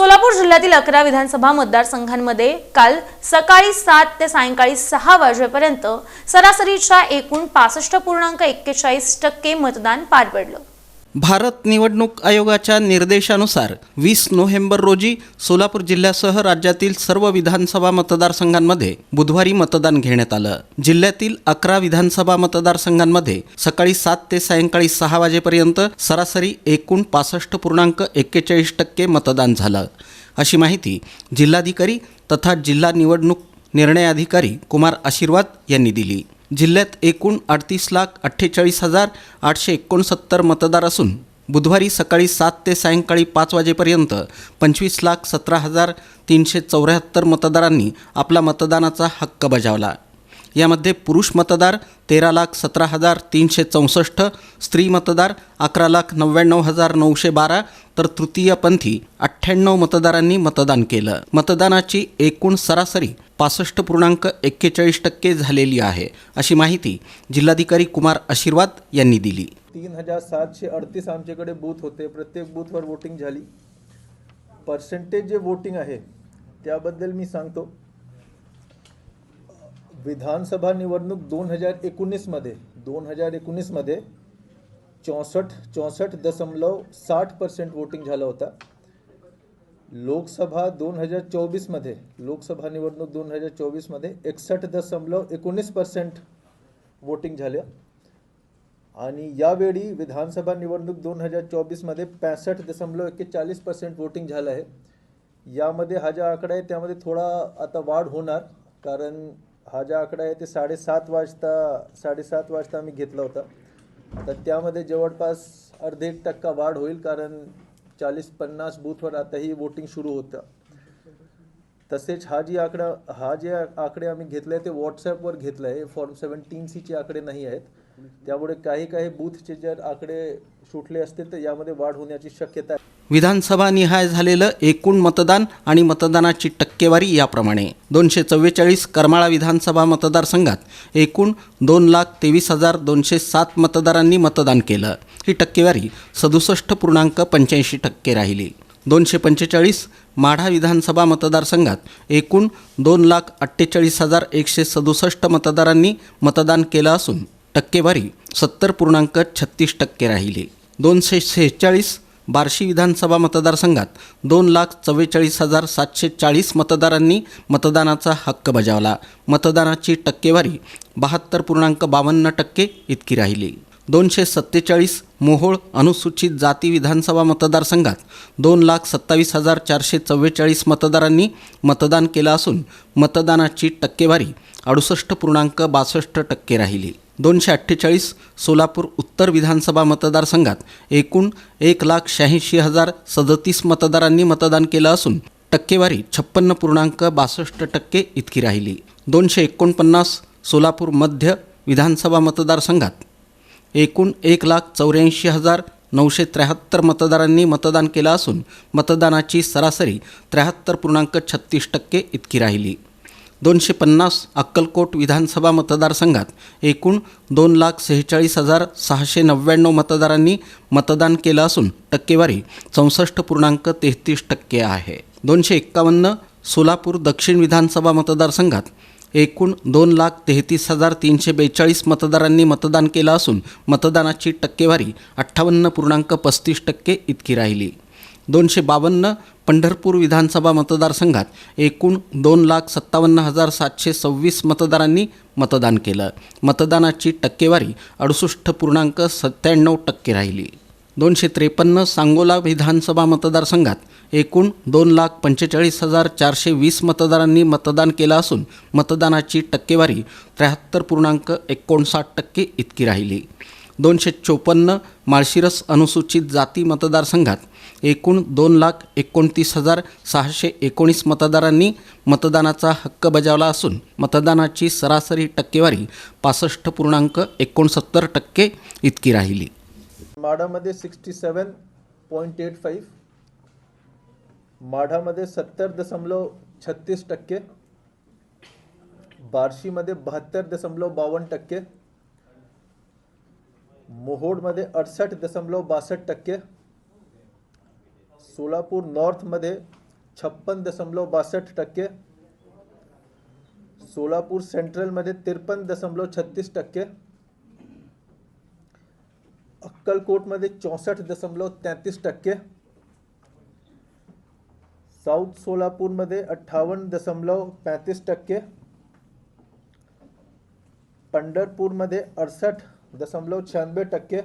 सोलापूर जिल्ह्यातील अकरा विधानसभा मतदारसंघांमध्ये काल सकाळी सात ते सायंकाळी सहा वाजेपर्यंत सरासरीच्या एकूण पासष्ट पूर्णांक एक्केचाळीस टक्के मतदान पार पडलं. भारत निवडणूक आयोगाच्या निर्देशानुसार वीस नोव्हेंबर रोजी सोलापूर जिल्ह्यासह राज्यातील सर्व विधानसभा मतदारसंघांमध्ये बुधवारी मतदान घेण्यात आलं. जिल्ह्यातील अकरा विधानसभा मतदारसंघांमध्ये सकाळी सात ते सायंकाळी सहा वाजेपर्यंत सरासरी एकूण पासष्ट पूर्णांक एक्केचाळीस टक्के मतदान झालं. अशी माहिती जिल्हाधिकारी तथा जिल्हा निवडणूक निर्णय अधिकारी कुमार आशीर्वाद यांनी दिली. जिल्ह्यात एकूण अडतीस लाख अठ्ठेचाळीस हजार आठशे एकोणसत्तर मतदार असून बुधवारी सकाळी सात ते सायंकाळी पाच वाजेपर्यंत पंचवीस लाख सतरा हजार तीनशे चौऱ्याहत्तर मतदारांनी आपला मतदानाचा हक्क बजावला. यामध्ये पुरुष मतदार तेरा लाख सतरा हजार तीनशे चौसष्ट स्त्री मतदार अकरा लाख नव्याण्णव हजार नऊशे बारा तर तृतीयपंथी अठ्ठ्याण्णव मतदारांनी मतदान केलं. मतदानाची एकूण सरासरी पासष्ट पूर्णांक एक्केचाळीस टक्के झालेली आहे अशी माहिती जिल्हाधिकारी कुमार आशीर्वाद यांनी दिली. तीन हजार सातशे अडतीस आमच्याकडे बूथ होते. प्रत्येक बूथवर वोटिंग झाली. पर्सेंटेज जे वोटिंग आहे त्याबद्दल मी सांगतो. विधानसभा निवडणूक दोन हजार एकोणीसमध्ये दोन हजार एकोणीसमध्ये चौसष्ट चौसष्ट दशमलव साठ पर्सेंट वोटिंग झालं होता. लोकसभा दोन हजार चोवीसमध्ये लोकसभा निवडणूक दोन हजार चोवीसमध्ये एकसष्ट दशमलव एकोणीस पर्सेंट वोटिंग झालं. आणि यावेळी विधानसभा निवडणूक दोन हजार चोवीसमध्ये पॅसष्ट दशमलव एक्केचाळीस पर्सेंट वोटिंग झालं आहे. यामध्ये हा जो आकडा आहे त्यामध्ये थोडा आता वाढ होणार कारण हा जो आकडा आहे ते साडेसात वाजता साडेसात वाजता आम्ही घेतला होता. तर त्यामध्ये जवळपास अर्धे एक टक्का वाढ होईल कारण चाळीस पन्नास बूथवर आताही वोटिंग सुरू होतं. तसेच हा जी आकडा हा जे आकडे आम्ही घेतले ते व्हॉट्सॲपवर घेतलं आहे फॉर्म सेवन्टीन सीचे आकडे नाही आहेत. त्यामुळे काही काही बूथचे जर आकडे सुटले असतील तर यामध्ये वाढ होण्याची शक्यता आहे. विधानसभा निहाय झालेलं एकूण मतदान आणि मतदानाची टक्केवारी याप्रमाणे. दोनशे चव्वेचाळीस करमाळा विधानसभा मतदारसंघात एकूण दोन लाख तेवीस हजार दोनशे सात मतदारांनी मतदान केलं. ही टक्केवारी सदुसष्ट पूर्णांक पंच्याऐंशी टक्के राहिली. दोनशे पंचेचाळीस माढा विधानसभा मतदारसंघात एकूण दोन लाख अठ्ठेचाळीस हजार एकशे सदुसष्ट मतदारांनी मतदान केलं असून टक्केवारी सत्तर पूर्णांक छत्तीस टक्के राहिली. दोनशे सेहेचाळीस बार्शी विधानसभा मतदारसंघात दोन लाख चव्वेचाळीस हजार सातशे चाळीस मतदारांनी मतदानाचा हक्क बजावला. मतदानाची टक्केवारी बहात्तर पूर्णांक बावन्न टक्के इतकी राहिली. दोनशे सत्तेचाळीस मोहोळ अनुसूचित जाती विधानसभा मतदारसंघात दोन लाख सत्तावीस हजार चारशे चव्वेचाळीस मतदारांनी मतदान केलं असून मतदानाची टक्केवारी अडुसष्ट पूर्णांक बासष्ट टक्के राहिली. दोनशे अठ्ठेचाळीस सोलापूर उत्तर विधानसभा मतदारसंघात एकूण एक लाख शहाऐंशी हजार सदतीस मतदारांनी मतदान केलं असून टक्केवारी छप्पन्न पूर्णांक बासष्ट टक्के इतकी राहिली. दोनशे एकोणपन्नास सोलापूर मध्य विधानसभा मतदारसंघात एकूण एक लाख चौऱ्याऐंशी हजार नऊशे त्र्याहत्तर मतदारांनी मतदान केलं असून मतदानाची सरासरी त्र्याहत्तर पूर्णांक छत्तीस टक्के इतकी राहिली. दोनशे पन्नास अक्कलकोट विधानसभा मतदारसंघात एकूण दोन लाख सेहेचाळीस हजार सहाशे नव्याण्णव मतदारांनी मतदान केलं असून टक्केवारी चौसष्ट पूर्णांक तेहतीस टक्के आहे. दोनशे एक्कावन्न सोलापूर दक्षिण विधानसभा मतदारसंघात एकूण दोन लाख तेहतीस हजार तीनशे बेचाळीस मतदारांनी मतदान केलं असून मतदानाची टक्केवारी अठ्ठावन्न पूर्णांक पस्तीस टक्के इतकी राहिली. दोनशे बावन्न पंढरपूर विधानसभा मतदारसंघात एकूण दोन लाख सत्तावन्न हजार सातशे सव्वीस मतदारांनी मतदान केलं. मतदानाची टक्केवारी अडुसष्ट पूर्णांक सत्त्याण्णव टक्के राहिली. दोनशे त्रेपन्न सांगोला विधानसभा मतदारसंघात एकूण दोन लाख पंचेचाळीस हजार चारशे वीस मतदारांनी मतदान केलं असून मतदानाची टक्केवारी त्र्याहत्तर पूर्णांक एकोणसाठ टक्के इतकी राहिली. दोनशे चोपन्न माळशिरस अनुसूचित जाती मतदारसंघात एकूण दोन लाख एकोणतीस हजार सहाशे एकोणीस मतदारांनी मतदानाचा हक्क बजावला असून मतदानाची सरासरी टक्केवारी पासष्ट पूर्णांक एकोणसत्तर टक्के इतकी राहिली. माढामध्ये sixty seven point eight five माढामध्ये सत्तर दशमलव छत्तीस टक्के बार्शीमध्ये बहात्तर दशमलव बावन्न टक्के मोहोडमध्ये अडसष्ट दशमलव बासष्ट टक्के. सोलापूर नॉर्थमध्ये छप्पन दशमलव बासष्ट टक्के. सोलापूर सेंट्रलमध्ये त्रेपन्न दशमलव छत्तीस टक्के. अक्कलकोटमध्ये चौसष्ट दशमलव तेहतीस टक्के. साऊथ सोलापूरमध्ये अठ्ठावन्न दशमलव पैंतीस टक्के. पंढरपूरमध्ये अडसष्ट दशमलव शहाण्णवे टक्के.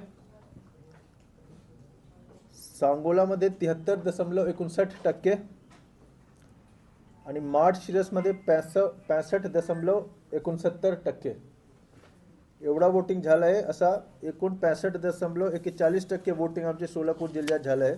सांगोलामध्ये तिहत्तर दशमलव एकोणसाठ टक्के. आणि मार्चशिरसमध्ये पॅस पॅसष्ट दशमलव एकोणसत्तर टक्के. एवढा वोटिंग झाला आहे असा एकूण पॅसष्ट दशमलव एकेचाळीस टक्के वोटिंग आमचे सोलापूर जिल्ह्यात झालं आहे